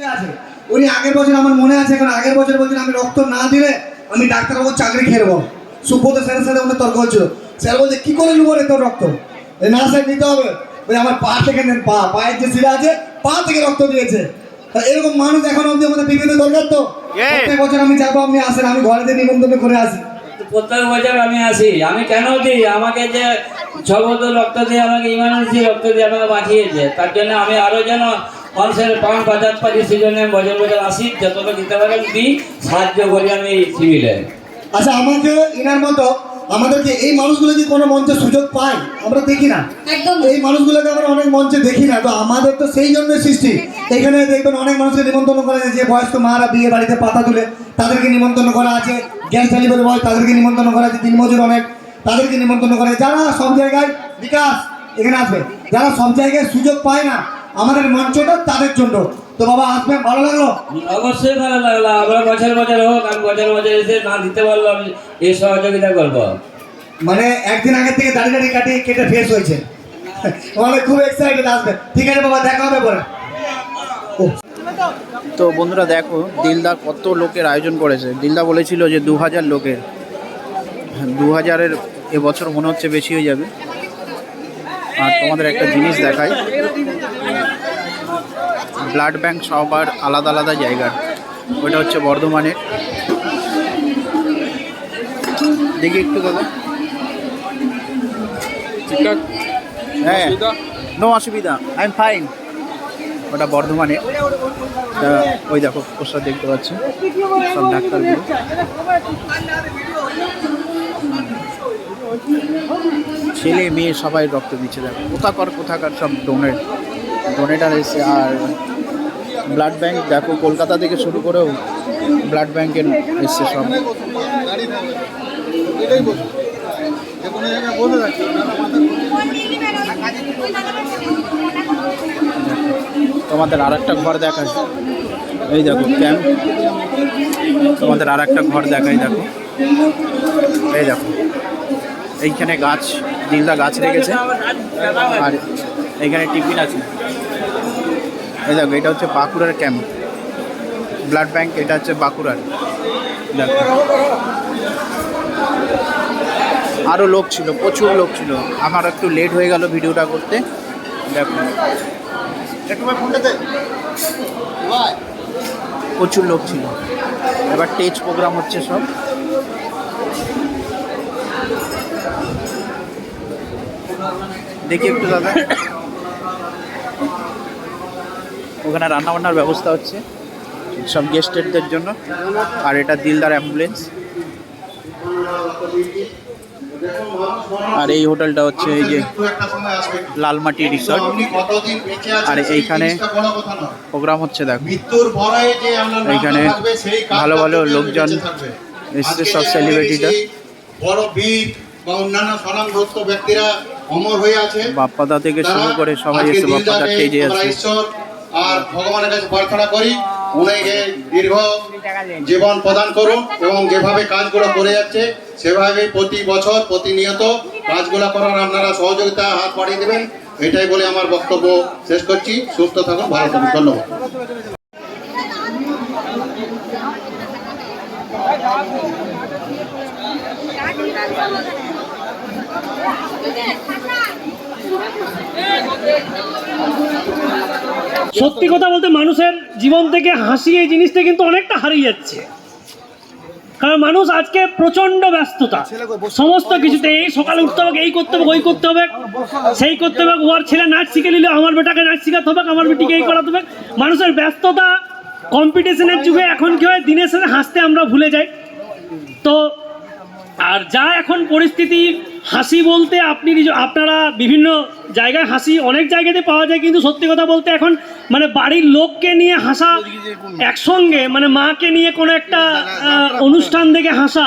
আছে। উনি আগের বছর আমার মনে আছে কারণ আগের বছর বলছেন আমি রক্ত না দিলে আমি ডাক্তারবাবুর চাকরি খেরবো সুব্রত স্যারের সাথে ওনার তর্ক হচ্ছিল। স্যার বলছে কি করে নেব রে তোর রক্ত? না স্যার নিতে হবে। বলে আমার পা থেকে নেন পা পায়ের যে শিরা আছে পা থেকে রক্ত দিয়েছে। এরকম মানুষ এখন অবধি আমাদের পৃথিবীতে দরকার তো. প্রত্যেক বছর আমি যাব আপনি আসেন আমি ঘরেতে নিবন্ধন করে আসি। প্রত্যেক বছর আমি আসি। আমি কেন দিই? আমাকে যে ছবত রক্ত দিয়ে আমাকে ইমার্জেন্সি রক্ত দিয়ে আমাকে বাঁচিয়েছে তার জন্য আমি আরও যেন মানুষের প্রাণ বাঁচাতে পারি সেই জন্য বছর আসি যতটা দিতে পারেন দিই সাহায্য করি আমি সিভিলে। আচ্ছা আমাকে এনার মতো আমাদেরকে এই মানুষগুলো যদি কোনো মঞ্চে সুযোগ পায়? আমরা দেখি না। একদম। এই মানুষগুলোকে আমরা অনেক মঞ্চে দেখি না। তো আমাদের তো সেই জন্য সৃষ্টি। এখানে দেখবেন অনেক মানুষকে নিমন্ত্রণ করা আছে যে বয়স্ক মারা বিয়ে বাড়িতে পাতা তুলে তাদেরকে নিমন্ত্রণ করা আছে। গ্যাস ডেলিভারি বয় তাদেরকে নিমন্ত্রণ করা আছে। দিনমজুর অনেক তাদেরকে নিমন্ত্রণ করা আছে। যারা সব জায়গায় বিকাশ এখানে আসবে যারা সব জায়গায় সুযোগ পায় না আমাদের মঞ্চটা তাদের জন্য। তো বাবা আসবে ভালো লাগল? অবশ্যই ভালো লাগল। আমরা বছর বছর হোক আমি বছর বছর এসে না দিতে পারল আমি এই সহযোগিতা করব। মানে একদিন আগে থেকে দাড়ি দাড়ি কাটিয়ে কেটে ফেস হয়েছে। মানে খুব এক্সাইটেড আসবে। ঠিক আছে বাবা দেখা হবে পরে। তো বন্ধুরা দেখো দিলদা কত লোকের আয়োজন করেছে। দিলদা বলেছিল যে দু হাজার লোকের। দু হাজারের এবছর মনে হচ্ছে বেশি হয়ে যাবে। আর তোমাদের একটা জিনিস দেখাই। ব্লাড ব্যাঙ্ক সবার আলাদা আলাদা জায়গার ওটা হচ্ছে বর্ধমানের। দেখি একটু দাদা। হ্যাঁ। নো অসুবিধা। আই এম ফাইন ওটা বর্ধমানে তা ওই দেখো পোস্টার দেখতে পাচ্ছি। সব ডাক্তারগুলো। ছেলে মেয়ে সবাই রক্ত দিচ্ছে। দেখো কোথাকার কোথাকার সব ডোনেট ডোনেটার এসে আর ব্লাড ব্যাংক, দেখো, কলকাতা থেকে শুরু করেও ব্লাড ব্যাংকের এসছে সব। তোমাদের আর একটা ঘর দেখায় এই দেখো, ক্যাম্প। তোমাদের আর একটা ঘর দেখাই, দেখো। এই দেখো, এইখানে গাছ, দিলদা গাছ রেখেছে। আর এইখানে টিফিন আছে। এই দেখো, এটা হচ্ছে বাঁকুড়ার ক্যাম্প ব্লাড ব্যাংক এটা হচ্ছে বাঁকুড়ার। আরও লোক ছিল, প্রচুর লোক ছিল। আমার একটু লেট হয়ে গেল ভিডিওটা করতে। দেখো। প্রচুর লোক ছিল। এবার টেজ প্রোগ্রাম হচ্ছে সব। দেখি একটু দাদা। ওখানে রান্না বান্নার ব্যবস্থা হচ্ছে, সব গেস্টেরদের জন্য, আর এটা দিলদার অ্যাম্বুলেন্স আর এই হোটেলটা হচ্ছে এই যে লালমাটি রিসর্ট আর এইখানে প্রোগ্রাম হচ্ছে দেখো। এইখানে ভালো ভালো লোকজন। এসছে, সব আছে বাপ্পাদা থেকে শুরু করে সবাই এসে বাপ্পাদা আমরা আছে। আর ভগবানের কাছে প্রার্থনা করি, উনাকে দীর্ঘ জীবন প্রদান করুন এবং যেভাবে কাজগুলো করে যাচ্ছে, সেভাবে প্রতি বছর প্রতিনিয়ত কাজগুলো করার আপনারা সহযোগিতা হাত বাড়িয়ে দেবেন। এটাই বলে আমার বক্তব্য শেষ করছি। সুস্থ থাকুন, ভালো থাকুন। ধন্যবাদ। সত্যি কথা বলতে মানুষের জীবন থেকে হাসি এই জিনিসটা কিন্তু অনেকটা হারিয়ে যাচ্ছে। কারণ মানুষ আজকে প্রচণ্ড ব্যস্ততা। সমস্ত কিছুতে এই সকালে উঠতে হবে, এই করতে হবে, ওই করতে হবে, সেই করতে হবে ওর ছেলে নাচ শিখে নিলে আমার বেটাকে নাচ শিখাতে হবে, আমার বেটিকে এই করাতে হবে। মানুষের ব্যস্ততা কম্পিটিশনের যুগে এখন কি হয়, দিনের সাথে হাসতে আমরা ভুলে যাই। তো আর যা এখন পরিস্থিতি হাসি বলতে আপনি আপনারা বিভিন্ন জায়গায় হাসি, অনেক জায়গাতে পাওয়া যায়, কিন্তু সত্যি কথা বলতে এখন মানে বাড়ির লোককে নিয়ে হাসা একসঙ্গে মানে মাকে নিয়ে কোনো একটা অনুষ্ঠান দেখে হাসা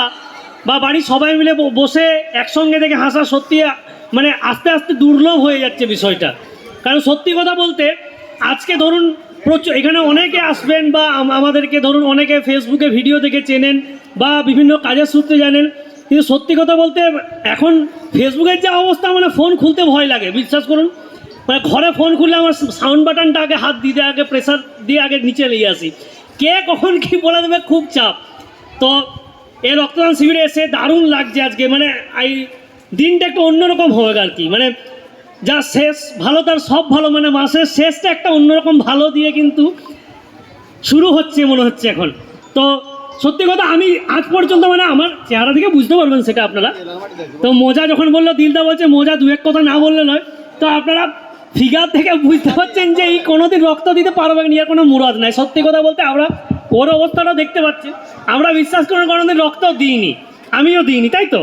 বা বাড়ির সবাই মিলে বসে একসঙ্গে দেখে হাসা সত্যি মানে আস্তে আস্তে দুর্লভ হয়ে যাচ্ছে বিষয়টা। কারণ সত্যি কথা বলতে, আজকে ধরুন প্রচুর এখানে অনেকে আসবেন বা আমাদেরকে ধরুন অনেকে ফেসবুকে ভিডিও দেখে চেনেন বা বিভিন্ন কাজের সূত্রে জানেন কিন্তু সত্যি কথা বলতে এখন ফেসবুকের যে অবস্থা মানে ফোন খুলতে ভয় লাগে, বিশ্বাস করুন। মানে ঘরে ফোন খুললে আমার সাউন্ড বাটনটা আগে হাত দিতে আগে প্রেশার দিয়ে আগে নিচে নিয়ে আসি। কে কখন কি বলে দেবে, খুব চাপ। তো এই রক্তদান শিবিরে এসে দারুণ লাগছে আজকে মানে এই দিনটা একটু অন্যরকম হবে আর কি। মানে যা শেষ, ভালো তার সব ভালো মানে মাসের শেষটা একটা অন্যরকম ভালো দিয়ে কিন্তু শুরু হচ্ছে মনে হচ্ছে এখন। তো সত্যি কথা আমি আজ পর্যন্ত মানে আমার চেহারা থেকে বুঝতে পারবেন সেটা আপনারা। তো মোজা যখন বলল দিলদা বলছে মোজা দু এক কথা না বললে নয়। তো আপনারা ফিগার থেকে বুঝতে পারছেন যে এই কোনোদিন রক্ত দিতে পারবে না এর কোনো মুরাদ নাই। সত্যি কথা বলতে আমরা ওর অবস্থাটা দেখতে পাচ্ছি। আমরা বিশ্বাস করে কোনোদিন রক্ত দিইনি আমিও দিইনি তাই তো?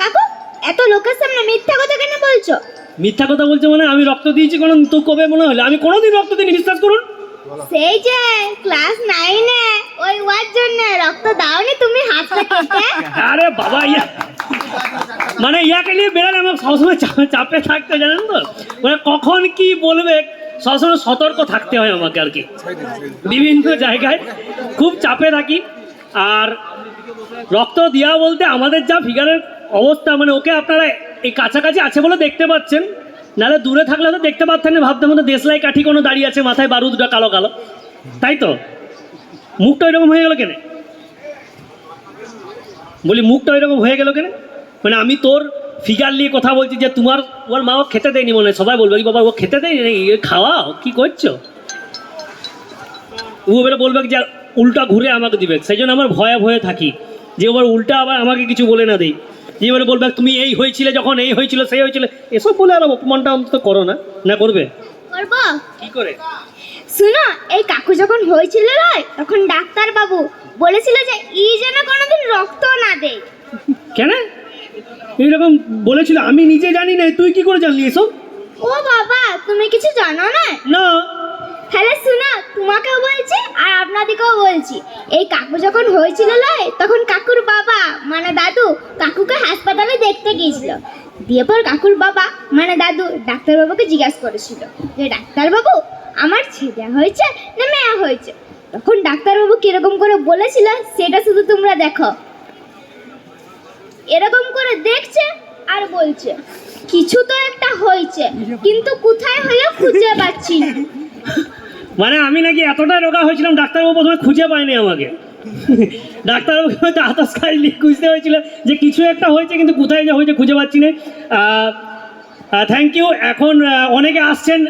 কাকু এত লোকের সামনে মিথ্যা কথা কেন বলছো? মিথ্যা কথা বলছে মানে আমি রক্ত দিয়েছি কোনো তো কবে মনে হলো? আমি কোনোদিন রক্ত দিইনি বিশ্বাস করুন। সেই যে ক্লাস নাইনে রক্ত দাওনি, তুমি হাতটা কেটে আরে বাবা, ইয়া। মানে ইয়াকে নিয়ে বেড়ালে আমার সবসময় চাপে থাকতে জানেন তো? মানে কখন কি বলবে, সবসময় সতর্ক থাকতে হয় আমাকে আর কি। বিভিন্ন জায়গায় খুব চাপে থাকি। আর রক্ত দেওয়া বলতে আমাদের যা ফিগারের অবস্থা মানে ওকে আপনারা এই কাছাকাছি আছে বলে দেখতে পাচ্ছেন। নাহলে দূরে থাকলে তো দেখতে পাচ্ছেন না ভাবতে মতো দেশলাই কাঠি কোনো দাঁড়িয়ে আছে, মাথায় বারুদটা কালো কালো তাই তো? মুখটা এরকম হয়ে গেল কেন? বলি মুখটা এরকম হয়ে গেল কেন? মানে আমি তোর ফিগার নিয়ে কথা বলছি যে তোমার ওর মা ও খেতে দেয়নি মনে হয় সবাই বলবে কি বাবা ও খেতে? এ খাওয়াও কি করছ? ও এবারে বলবে যে উল্টা ঘুরে আমাকে দিবে। সেই জন্য আমার ভয়ে ভয়ে থাকি। যে এবার উল্টা আবার আমাকে কিছু বলে না দেই। যে এবারে বলবে তুমি এই হয়েছিলে যখন এই হয়েছিল সেই হয়েছিল। এসব বলে আর অপমানটা অন্তত করো না। না করবে? করব? কি করে? শুনো এই কাকু যখন হয়েছিল তখন ডাক্তার বাবু বলেছিল যে ই যেন কোনোদিন রক্ত না দেয় কেন? এইরকম বলেছিল আমি নিজে জানি না তুই কি করে জানলি এসব? ও বাবা তুমি কিছু জানো না? না। হ্যালো শোনো তোমাকেও বলছি আর আপনাদেরকেও বলছি। এই কাকু যখন হয়েছিল লয় তখন কাকুর বাবা মানে দাদু কাকুকে হাসপাতালে দেখতে গিয়েছিল। দিয়ে পর কাকুর বাবা মানে দাদু ডাক্তারবাবুকে জিজ্ঞাসা করেছিল যে ডাক্তারবাবু আমার ছেলে হয়েছে না মেয়ে হয়েছে? তখন ডাক্তারবাবু কীরকম করে বলেছিল সেটা শুধু তোমরা দেখো। এরকম করে দেখছে আর বলছে, কিছু তো একটা হয়েছে, কিন্তু কোথায় হয়ে খুঁজে পাচ্ছি না। মানে আমি নাকি এতটা রোগা হয়েছিলাম, ডাক্তারবাবু প্রথমে খুঁজে পায়নি আমাকে। ডাক্তারবাবু হয়তো আতাস খাইলি খুঁজতে হয়েছিল যে কিছু একটা হয়েছে, কিন্তু কোথায় যে হয়েছে খুঁজে পাচ্ছি না। থ্যাংক ইউ এখন অনেকে আসছেন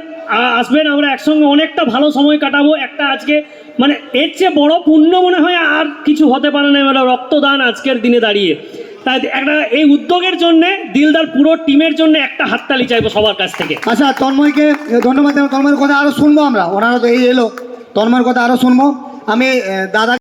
আসবেন, আমরা একসঙ্গে অনেকটা ভালো সময় কাটাবো। একটা আজকে মানে এর চেয়ে বড় পুণ্য মনে হয় আর কিছু হতে পারে না রক্তদান আজকের দিনে দাঁড়িয়ে। তাই একটা এই উদ্যোগের জন্যে দিলদার পুরো টিমের জন্য একটা হাততালি চাইব সবার কাছ থেকে। আচ্ছা তন্ময়কে ধন্যবাদ তন্ময়ের কথা আরও শুনব আমরা। ওনারা তো এই এলো। তন্ময়ের কথা আরও শুনব। আমি দাদা